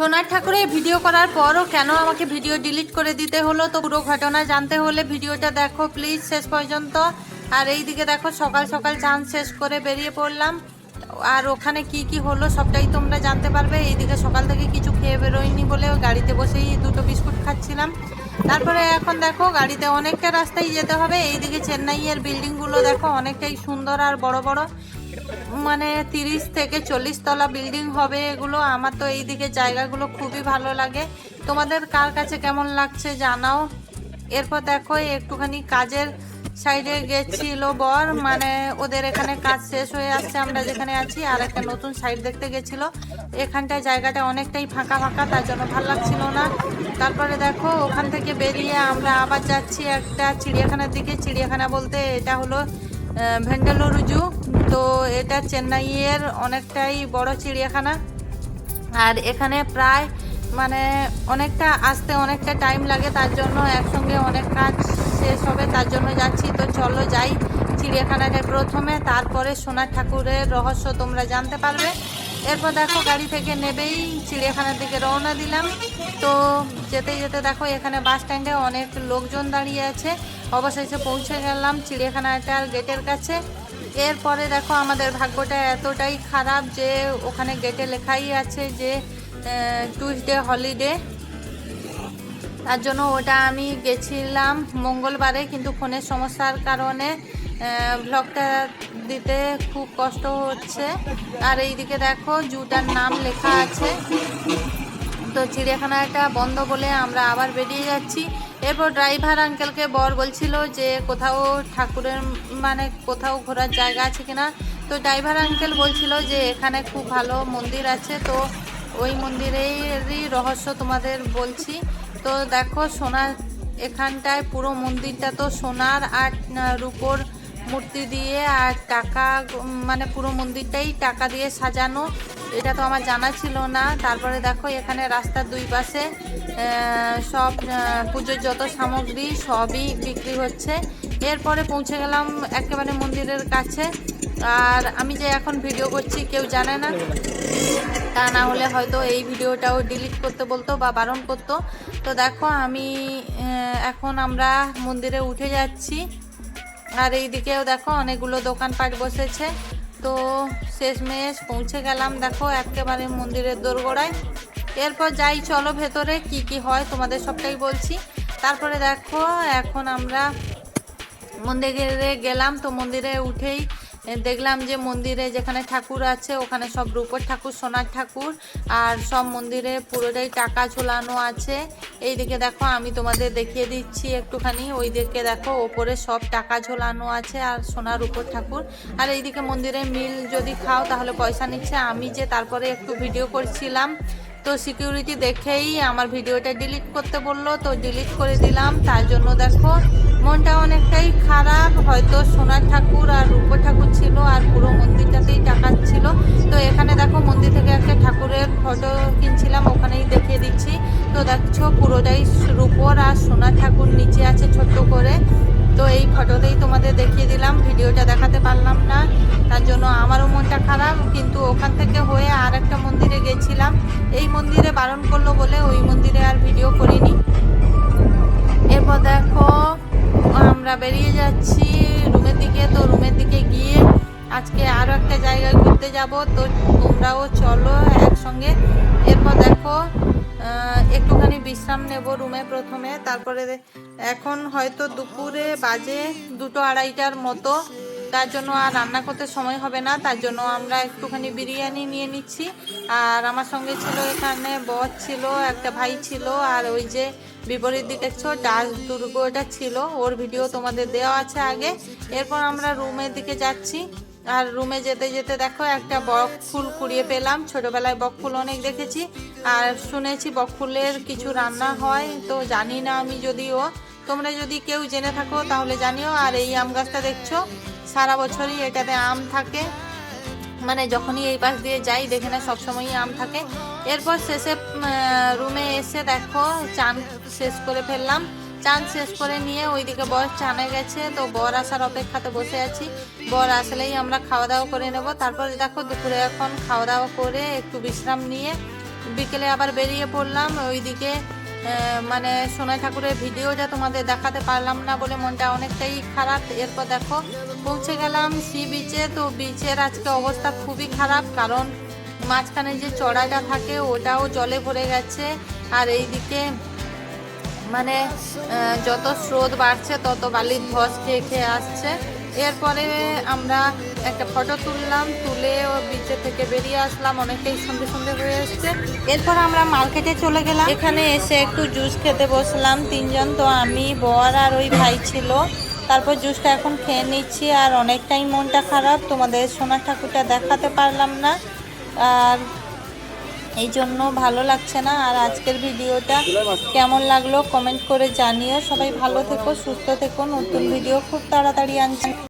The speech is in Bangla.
সোনার ঠাকুরের ভিডিও করার পরও কেন আমাকে ভিডিও ডিলিট করে দিতে হলো? তো পুরো ঘটনা জানতে হলে ভিডিওটা দেখো প্লিজ শেষ পর্যন্ত। আর এই দিকে দেখো সকাল সকাল চান শেষ করে বেরিয়ে পড়লাম। আর ওখানে কি কি হলো সবটাই তোমরা জানতে পারবে। এইদিকে সকাল থেকে কিছু খেয়ে বেরোয়নি বলে গাড়িতে বসেই দুটো বিস্কুট খাচ্ছিলাম। তারপরে এখন দেখো গাড়িতে অনেকটা রাস্তায় যেতে হবে। এইদিকে চেন্নাইয়ের বিল্ডিংগুলো দেখো অনেকটাই সুন্দর আর বড় বড়। মানে তিরিশ থেকে চল্লিশ তলা বিল্ডিং হবে এগুলো। আমার তো এইদিকে জায়গাগুলো খুবই ভালো লাগে। তোমাদের কার কাছে কেমন লাগছে জানাও। এরপর দেখো, একটুখানি কাজের সাইডে গেছিল বর। মানে ওদের এখানে কাজ শেষ হয়ে আসছে, আমরা যেখানে আছি। আর একটা নতুন সাইড দেখতে গেছিল। এখানটায় জায়গাটা অনেকটাই ফাঁকা ফাঁকা, তার জন্য ভালো লাগছিল না। তারপরে দেখো, ওখান থেকে বেরিয়ে আমরা আবার যাচ্ছি একটা চিড়িয়াখানার দিকে। চিড়িয়াখানা বলতে এটা হলো ভেন্ডালুরুজু তো এটা চেন্নাইয়ের অনেকটাই বড় চিড়িয়াখানা। আর এখানে প্রায় মানে অনেকটা আসতে অনেকটা টাইম লাগে, তার জন্য একসঙ্গে অনেক কাজ শেষ হবে, তার জন্য যাচ্ছি। তো চলো যাই চিড়িয়াখানাটা প্রথমে, তারপরে সোনার ঠাকুরের রহস্য তোমরা জানতে পারবে। এরপর দেখো গাড়ি থেকে নেবেই, চিড়িয়াখানার দিকে রওনা দিলাম। তো যেতে যেতে দেখো এখানে বাস স্ট্যান্ডে অনেক লোকজন দাঁড়িয়ে আছে। অবশেষে পৌঁছে গেলাম চিড়িয়াখানাটার গেটের কাছে। এরপরে দেখো আমাদের ভাগ্যটা এতটাই খারাপ যে ওখানে গেটে লেখাই আছে যে টুইসডে হলিডে। তার জন্য ওটা আমি গেছিলাম মঙ্গলবারে, কিন্তু ফোনের সমস্যার কারণে ব্লগটা দিতে খুব কষ্ট হচ্ছে। আর এইদিকে দেখো, জুটার নাম লেখা আছে। তো চিড়িয়াখানাটা বন্ধ বলে আমরা আবার বেরিয়ে যাচ্ছি। এরপর ড্রাইভার আঙ্কেলকে বর বলছিল যে, কোথাও ঠাকুরের মানে কোথাও ঘোরার জায়গা আছে কিনা? তো ড্রাইভার আঙ্কেল বলছিল যে, এখানে খুব ভালো মন্দির আছে, তো ওই মন্দিরেরই রহস্য তোমাদের বলছি। তো দেখো সোনা, এখানটায় পুরো মন্দিরটা তো সোনার আর রূপোর মূর্তি দিয়ে আর টাকা মানে পুরো মন্দিরটাই টাকা দিয়ে সাজানো। এটা তো আমার জানা ছিল না। তারপরে দেখো এখানে রাস্তার দুই পাশে সব পুজোর যত সামগ্রী সবই বিক্রি হচ্ছে। এরপরে পৌঁছে গেলাম একেবারে মন্দিরের কাছে। আর আমি যে এখন ভিডিও করছি, কেউ জানে না। তা না হলে হয়তো এই ভিডিওটাও ডিলিট করতে বলতো বা বারণ করতো। তো দেখো, আমি এখন আমরা মন্দিরে উঠে যাচ্ছি। আর এই দিকেও দেখো, অনেকগুলো দোকানপাট বসেছে। তো শেষমেশ পৌঁছে গেলাম, দেখো, একেবারে মন্দিরের দোরগোড়ায়। এরপর যাই, চলো ভেতরে, কি কি হয় তোমাদের সবটাই বলছি। তারপরে দেখো, এখন আমরা মন্দিরে গেলাম। তো মন্দিরে উঠেই দেখলাম যে মন্দিরে যেখানে ঠাকুর আছে, ওখানে সব রূপোর ঠাকুর, সোনার ঠাকুর, আর সব মন্দিরে পুরোটাই টাকা ঝোলানো আছে। এইদিকে দেখো, আমি তোমাদের দেখিয়ে দিচ্ছি একটুখানি। ওই দিকে দেখো, ওপরে সব টাকা ঝোলানো আছে আর সোনার উপর ঠাকুর। আর এইদিকে মন্দিরে মিল যদি খাও, তাহলে পয়সা নিচ্ছে। আমি যে তারপরে একটু ভিডিও করছিলাম তো সিকিউরিটি দেখেই আমার ভিডিওটা ডিলিট করতে বলল, তো ডিলিট করে দিলাম। তার জন্য দেখো, মনটা অনেকটাই খারাপ। হয়তো সোনার ঠাকুর আর রূপো ঠাকুর ছিল আর পুরো মন্দিরটাতেই টাকা ছিল। তো এখানে দেখো, মন্দির থেকে একটা ঠাকুরের ফটো কিনছিলাম, ওখানেই দেখিয়ে দিচ্ছি। তো দেখছ, পুরোটাই রূপোর আর সোনার ঠাকুর নিচে আছে ছোট্ট করে। তো এই ফটোতেই তোমাদের দেখিয়ে দিলাম। ভিডিওটা দেখাতে পারলাম না। তার জন্য আমারও মনটা খারাপ, কিন্তু ওখান থেকে হয়ে আর একটা মন্দিরে গেছিলাম। এই মন্দিরে বারণ করল বলে ওই মন্দিরে আর ভিডিও করিনি। এরপর দেখো, আমরা বেরিয়ে যাচ্ছি রুমের দিকে। তো রুমের দিকে গিয়ে আজকে আরও একটা জায়গায় ঘুরতে যাব। তো তোমরাও চলো একসঙ্গে। এরপর দেখো একটুখানি বিশ্রাম নেব রুমে প্রথমে। তারপরে এখন হয়তো দুপুরে বাজে দুটো আড়াইটার মতো। তার জন্য আর রান্না করতে সময় হবে না, তার জন্য আমরা একটুখানি বিরিয়ানি নিয়ে নিচ্ছি। আর আমার সঙ্গে ছিল এখানে বর ছিল, একটা ভাই ছিল, আর ওই যে বিপরীত দিকে দেখছ ডাস দুর্গটা ছিল, ওর ভিডিও তোমাদের দেওয়া আছে আগে। এরপর আমরা রুমের দিকে যাচ্ছি। আর রুমে যেতে যেতে দেখো একটা বক ফুল কুড়িয়ে পেলাম, ছোটবেলায় বক ফুল অনেক দেখেছি। আর শুনেছি বক ফুলের কিছু রান্না হয়, তো জানি না আমি যদিও। তোমরা যদি কেউ জেনে থাকো তাহলে জানিও, আর এই আম গাছটা দেখছ। সারা বছরই এটাতে আম থাকে। মানে যখনই এই পাশ দিয়ে যাই, দেখে না সবসময়ই আম থাকে। এরপর শেষে রুমে এসে দেখো, চান শেষ করে ফেললাম। চান শেষ করে নিয়ে ওইদিকে বর চানে গেছে, তো বর আসার অপেক্ষাতে বসে আছি। বর আসলেই আমরা খাওয়া দাওয়া করে নেব। তারপর দেখো, দুপুরে এখন খাওয়া দাওয়া করে একটু বিশ্রাম নিয়ে বিকেলে আবার বেরিয়ে পড়লাম। ওইদিকে মানে সোনাই ঠাকুরের ভিডিওটা তোমাদের দেখাতে পারলাম না বলে মনটা অনেকটাই খারাপ। এরপর দেখো, পৌঁছে গেলাম সি বিচে তো বিচের আজকে অবস্থা খুবই খারাপ, কারণ মাঝখানে যে চড়াটা থাকে, ওটাও জলে ভরে গেছে। আর এইদিকে মানে যত স্রোত বাড়ছে, তত বালির ধস খেয়ে খেয়ে আসছে। এরপরে আমরা একটা ফটো তুললাম, তুলে ও বিচে থেকে বেরিয়ে আসলাম, অনেকটাই সন্ধে সন্ধে হয়ে এসছে। এরপর আমরা মার্কেটে চলে গেলাম। এখানে এসে একটু জুস খেতে বসলাম। তিনজন তো আমি, বর আর ওই ভাই ছিল। তারপর জুসটা এখন খেয়ে নিচ্ছি আর অনেকটাই মনটা খারাপ। তোমাদের সোনার ঠাকুরটা দেখাতে পারলাম না। আর এই জন্য ভালো লাগছে না। আর আজকের ভিডিওটা কেমন লাগল কমেন্ট করে জানিও। সবাই ভালো থেকো, সুস্থ থেকো। নতুন ভিডিও খুব তাড়াতাড়ি আনছি।